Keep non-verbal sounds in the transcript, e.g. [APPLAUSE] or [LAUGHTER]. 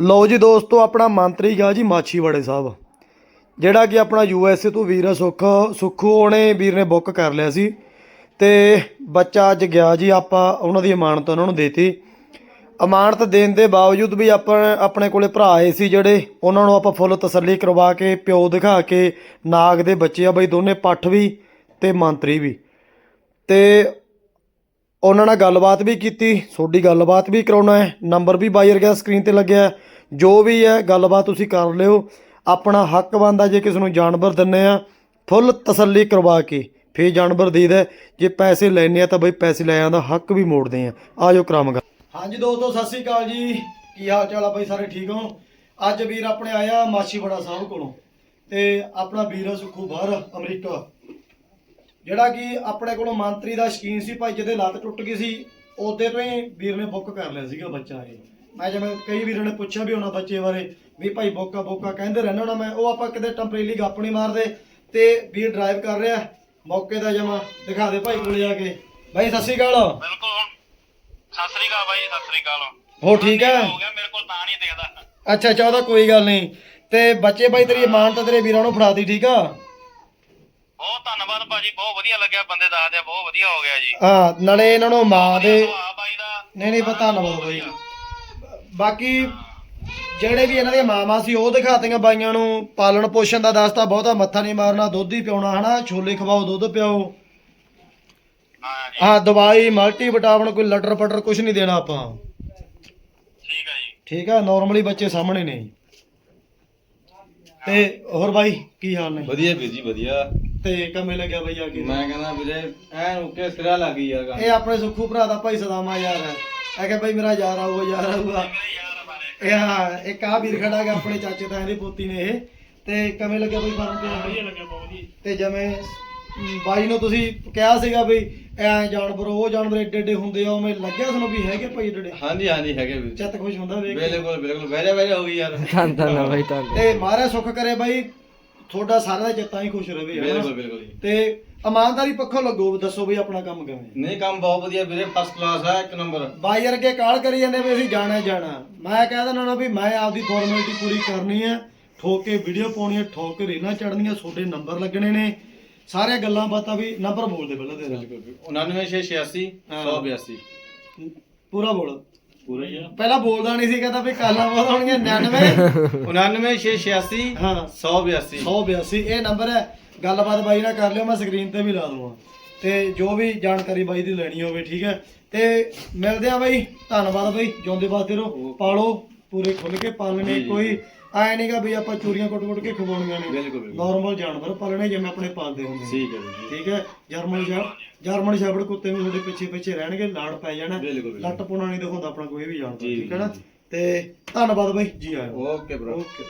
ਲਓ ਜੀ ਦੋਸਤੋ, ਆਪਣਾ ਮੰਤਰੀ ਗਿਆ ਜੀ ਮਾਛੀਵਾੜੇ ਸਾਹਿਬ। ਜਿਹੜਾ ਕਿ ਆਪਣਾ ਯੂ ਐਸ ਏ ਤੋਂ ਵੀਰ ਸੁੱਖ, ਸੁੱਖੂ, ਉਹਨੇ ਵੀਰ ਨੇ ਬੁੱਕ ਕਰ ਲਿਆ ਸੀ। ਤੇ ਬੱਚਾ ਅੱਜ ਗਿਆ ਜੀ, ਆਪਾਂ ਉਹਨਾਂ ਦੀ ਅਮਾਨਤ ਉਹਨਾਂ ਨੂੰ ਦੇਤੀ। ਅਮਾਨਤ ਦੇਣ ਦੇ ਬਾਵਜੂਦ ਵੀ ਆਪਾਂ, ਆਪਣੇ ਕੋਲੇ ਭਰਾ ਆਏ ਸੀ ਜਿਹੜੇ, ਉਹਨਾਂ ਨੂੰ ਆਪਾਂ ਫੁੱਲ ਤਸੱਲੀ ਕਰਵਾ ਕੇ, ਪਿਓ ਦਿਖਾ ਕੇ, ਨਾਗ ਦੇ ਬੱਚੇ ਆ ਬਈ, ਦੋਨੇ ਪੱਠ ਵੀ ਤੇ ਮੰਤਰੀ ਵੀ। ਤੇ ਉਹਨਾਂ ਨਾਲ ਗੱਲਬਾਤ ਵੀ ਕੀਤੀ, ਤੁਹਾਡੀ ਗੱਲਬਾਤ ਵੀ ਕਰਾਉਣਾ ਹੈ ਨੰਬਰ ਵੀ ਬਾਈ ਵਰਗਾ ਸਕਰੀਨ ਤੇ ਲੱਗਿਆ ਜੋ ਵੀ ਹੈ, ਗੱਲਬਾਤ ਤੁਸੀਂ ਕਰ ਲਿਓ, ਆਪਣਾ ਹੱਕ ਬਣਦਾ ਜੇ ਕਿਸੇ ਨੂੰ ਜਾਨਵਰ ਦਿੰਨੇ ਆ ਫੁੱਲ ਤਸੱਲੀ ਕਰਵਾ ਕੇ, ਫੇਰ ਜਾਨਵਰ ਦੇਈਦਾ ਹੈ। ਜੇ ਪੈਸੇ ਲੈਣੇ ਆ ਤਾਂ ਬਈ ਪੈਸੇ ਲੈ ਆਂਦਾ ਹੱਕ ਵੀ ਮੋੜਦੇ ਆ ਆਜੋ ਕਰਾਵਾਂਗਾ ਹਾਂਜੀ ਦੋਸਤੋ, ਸਤਿ ਸ੍ਰੀ ਅਕਾਲ ਜੀ, ਕੀ ਹਾਲ ਚਾਲ ਆ ਬਈ ਸਾਰੇ, ਠੀਕ ਹੋ ਅੱਜ ਵੀਰ ਆਪਣੇ ਆਇਆ ਮਾਛੀਵਾੜਾ ਸਾਹਿਬ ਕੋਲੋਂ, ਤੇ ਆਪਣਾ ਵੀਰ ਆ ਸੁੱਖੂ ਬਾਹਰ, ਅਮਰੀਕਾ ਜਿਹੜਾ ਕਿ ਆਪਣੇ ਕੋਲੋਂ ਮੰਤਰੀ ਦਾ ਸ਼ਕੀਨ ਸੀ ਭਾਈ ਜਿਹਦੇ ਲੱਤ ਟੁੱਟ ਗਈ ਸੀ ਉਹਦੇ ਤੋਂ ਹੀ ਵੀਰ ਨੇ ਬੁੱਕ ਕਰ ਲਿਆ ਸੀਗਾ ਬੱਚਾ ਇਹ। ਮੈਂ ਜਿਵੇਂ ਕਈ ਵੀਰਾਂ ਨੇ ਪੁੱਛਿਆ ਵੀ ਉਹਨਾਂ ਬੱਚੇ ਬਾਰੇ ਵੀ ਭਾਈ ਬੋਕਾ ਬੋਕਾ ਕਹਿੰਦੇ ਰਹਿਣਾ ਨਾ ਮੈਂ ਉਹ ਆਪਾਂ ਕਿਤੇ ਟੈਂਪਰੇਰੀ ਗੱਪ ਨਹੀਂ ਮਾਰਦੇ ਤੇ ਵੀਰ ਡਰਾਈਵ ਕਰ ਰਿਹਾ ਮੌਕੇ ਦਾ ਜਮਾ ਦਿਖਾ ਦੇ ਭਾਈ ਕੋਲੇ ਜਾ ਕੇ। ਭਾਈ ਸਤਿ ਸ਼੍ਰੀ ਅਕਾਲ। ਬਿਲਕੁਲ। ਸਤਿ ਸ੍ਰੀ ਅਕਾਲ ਬਾਈ ਸਤਿ ਸ੍ਰੀ ਅਕਾਲ। ਹੋ ਠੀਕ ਹੈ? ਹੋ ਗਿਆ ਮੇਰੇ ਕੋਲ ਤਾਂ ਨਹੀਂ ਦਿਖਦਾ। ਅੱਛਾ ਅੱਛਾ ਉਹਦਾ ਕੋਈ ਗੱਲ ਨਹੀਂ। ਤੇ ਬੱਚੇ ਭਾਈ ਤੇਰੀ ਇਮਾਨਤ ਤੇਰੇ ਵੀਰਾਂ ਨੂੰ ਫੜਾਤੀ ਠੀਕ ਆ? ਬਹੁਤ ਧੰਨਵਾਦ ਭਾਜੀ ਬਹੁਤ ਵਧੀਆ ਲੱਗਿਆ ਬੰਦੇ ਦੱਸਦੇ ਆ ਬਹੁਤ ਵਧੀਆ ਹੋ ਗਿਆ ਜੀ। ਹਾਂ ਨਾਲੇ ਇਹਨਾਂ ਨੂੰ ਮਾਂ ਦੇ ਸੁਭਾਅ ਬਾਈ ਦਾ। ਨਹੀਂ ਨਹੀਂ ਪਤਾ ਨਾ ਬਾਈ ਬਾਕੀ ਜਿਹੜੇ ਵੀ ਇਹਨਾਂ ਦੀਆਂ ਮਾਵਾਂ ਸੀ ਉਹ ਦਿਖਾਤੀਆਂ ਬਾਈਆਂ ਨੂੰ। ਪਾਲਣ ਪੋਸ਼ਣ ਦਾ ਦੱਸਤਾ ਬਹੁਤਾ ਮੱਥਾ ਨਹੀਂ ਮਾਰਨਾ ਦੁੱਧ ਹੀ ਪਿਉਣਾ ਹਨਾ? ਛੋਲੇ ਖਵਾਓ ਦੁੱਧ ਪਿਆਓ। ਹਾਂ ਜੀ। ਹਾਂ ਦਵਾਈ ਮਲਟੀ ਵਿਟਾਮਿਨ ਕੋਈ ਲਟਰ ਪਟਰ ਕੁਝ ਨਹੀਂ ਦੇਣਾ ਆਪਾਂ। ਠੀਕ ਹੈ ਜੀ। ਠੀਕ ਆ ਨਾਰਮਲੀ ਬੱਚੇ ਸਾਹਮਣੇ ਨੇ। ਤੇ ਹੋਰ ਬਾਈ ਕੀ ਹਾਲ ਨੇ? ਵਧੀਆ ਵੀਰ ਜੀ ਵਧੀਆ। ਤੇ ਕਮੇ ਲੱਗਿਆ ਬਾਈ ਆ ਕੇ। ਮੈਂ ਕਹਿੰਦਾ ਵੀਰੇ ਐਨ ਓਕੇ ਸਿਰਾ ਲੱਗ ਗਈ ਯਾਰ। ਇਹ ਆਪਣੇ ਸੁੱਖੂ ਭਰਾ ਦਾ ਭਾਈ ਸਦਾਮਾ ਯਾਰ ਹੈ। ਇਹ ਕਿ ਭਾਈ ਮੇਰਾ ਯਾਰ ਆਊਗਾ ਯਾਰ ਆਊਗਾ। ਇਹ ਹਾਂ ਇੱਕ ਆ ਵੀਰ ਖੜਾ ਗਿਆ ਆਪਣੇ ਚਾਚੇ ਤਾਏ ਦੀ ਪੋਤੀ ਨੇ ਇਹ। ਤੇ ਕਿਵੇਂ ਲੱਗਿਆ ਬਈ ਫਾਰਮ ਤੇ ਵਧੀਆ ਲੱਗਿਆ ਬਹੁਤ ਤੇ ਜਿਵੇਂ ਅਮ, ਬਾਈ ਨੂੰ ਤੁਸੀਂ ਕਿਹਾ ਸੀਗਾ ਵੀ ਐ ਜਾਨਵਰ ਉਹ ਜਾਨਵਰ ਏਡੇ ਏਡੇ ਹੁੰਦੇ ਆ ਉਵੇਂ ਲੱਗਿਆ ਤੁਹਾਨੂੰ ਵੀ ਹੈਗੇ ਭਾਈ ਏਡੇ ਏਡੇ? ਹਾਂਜੀ ਹਾਂਜੀ ਹੈਗੇ ਵੀਰ ਚਿੱਤ ਖੁਸ਼ ਹੁੰਦਾ ਵੇਖ ਕੇ। ਬਿਲਕੁਲ ਬਿਲਕੁਲ ਵੈਰੇ ਵੈਰੇ ਹੋ ਗਈ ਯਾਰ। ਤੇ ਮਹਾਰਾਜ ਸੁੱਖ ਕਰੇ ਬਾਈ। ਤੁਹਾਡਾ ਸਾਰਿਆਂ ਦਾ ਚਿੱਤਾਂ ਹੀ ਖੁਸ਼ ਰਵੇ ਹਨਾ? ਬਿਲਕੁਲ ਬਿਲਕੁਲ ਜੀ। ਤੇ ਇਮਾਨਦਾਰੀ ਪੱਖੋਂ ਲੱਗੋ ਦੱਸੋ ਵੀ ਆਪਣਾ ਕੰਮ ਕਿਵੇਂ ਨਹੀਂ ਕੰਮ ਬਹੁਤ ਵਧੀਆ ਵੀਰੇ ਫਸਟ ਕਲਾਸ ਹੈ ਇੱਕ ਨੰਬਰ ਬਾਈ ਵਰਗੇ ਕਾਲ ਕਰੀ ਜਾਂਦੇ ਵੀ ਅਸੀਂ ਜਾਣਾ ਹੀ ਜਾਣਾ। ਮੈਂ ਕਹਿ ਦਿੰਦਾ ਨਾ ਵੀ ਮੈਂ ਆਪਦੀ ਫਾਰਮੈਲਿਟੀ ਪੂਰੀ ਕਰਨੀ ਹੈ। ਠੋਕ ਕੇ ਵੀਡੀਓ ਪਾਉਣੀ ਹੈ ਠੋਕ ਕੇ ਰੀਲਾਂ ਚੜਨੀਆਂ ਤੁਹਾਡੇ ਨੰਬਰ ਲੱਗਣੇ ਨੇ। ਸਾਰੀਆਂ ਗੱਲਾਂ ਬਾਤਾਂ ਵੀ ਨੰਬਰ ਬੋਲ ਦੇ ਪਹਿਲਾਂ ਤੇਰਾ। 99686 182 ਪੂਰਾ ਬੋਲ। ਪੂਰਾ ਹੀ ਆ ਪਹਿਲਾਂ ਬੋਲਦਾ ਨਹੀਂ ਸੀ ਕਹਿੰਦਾ ਵੀ ਕਾਲਾਂ ਬਹੁਤ ਹੋਣਗੀਆਂ 99 99686 [LAUGHS] ਹਾਂ। 182 182 ਇਹ ਨੰਬਰ ਹੈ। ਗੱਲਬਾਤ ਬਾਈ ਨਾਲ ਕਰ ਲਿਓ ਮੈਂ ਸਕਰੀਨ ਤੇ ਵੀ ਲਾ ਦੂੰਗਾ। ਤੇ ਜੋ ਵੀ ਜਾਣਕਾਰੀ ਬਾਈ ਦੀ ਲੈਣੀ ਹੋਵੇ ਠੀਕ ਹੈ। ਤੇ ਮਿਲਦੇ ਆ ਬਾਈ ਧੰਨਵਾਦ ਬਾਈ ਜਿਉਂਦੇ ਵਾਸਤੇ ਰਹੋ ਪਾਲੋ। ਪੂਰੇ ਖੁੱਲ ਕੇ ਪਾਲਣੇ ਕੋਈ ਐ ਨਹੀਂਗਾ ਵੀ ਆਪਾਂ ਚੂਰੀਆਂ ਕੁੱਟ-ਕੁੱਟ ਕੇ ਖਵਾਉਣੀਆਂ ਨੇ। ਬਿਲਕੁਲ ਬਿਲਕੁਲ। ਨਾਰਮਲ ਜਾਨਵਰ ਪਾਲਣੇ ਜਿਵੇਂ ਆਪਣੇ ਪਾਲਦੇ ਹੁੰਦੇ ਨੇ। ਠੀਕ ਹੈ ਵੀਰ ਜੀ। ਠੀਕ ਹੈ? ਜਰਮਨ ਸ਼ੈਫ ਜਰਮਨ ਸ਼ੈਫਰਡ ਕੁੱਤੇ ਵੀ ਤੁਹਾਡੇ ਪਿੱਛੇ ਪਿੱਛੇ ਰਹਿਣਗੇ ਲਾੜ ਪੈ ਜਾਣਾ। ਬਿਲਕੁਲ ਬਿਲਕੁਲ। ਲੱਟ ਪੁਣਾ ਨਹੀਂ ਦਿਖਾਉਂਦਾ ਆਪਣਾ ਕੋਈ ਵੀ ਜਾਨਵਰ ਜੀ, ਠੀਕ ਹੈ ਨਾ? ਜੀ। ਤੇ ਧੰਨਵਾਦ ਬਾਈ ਜੀ ਆਇਓ। Okay bro okay.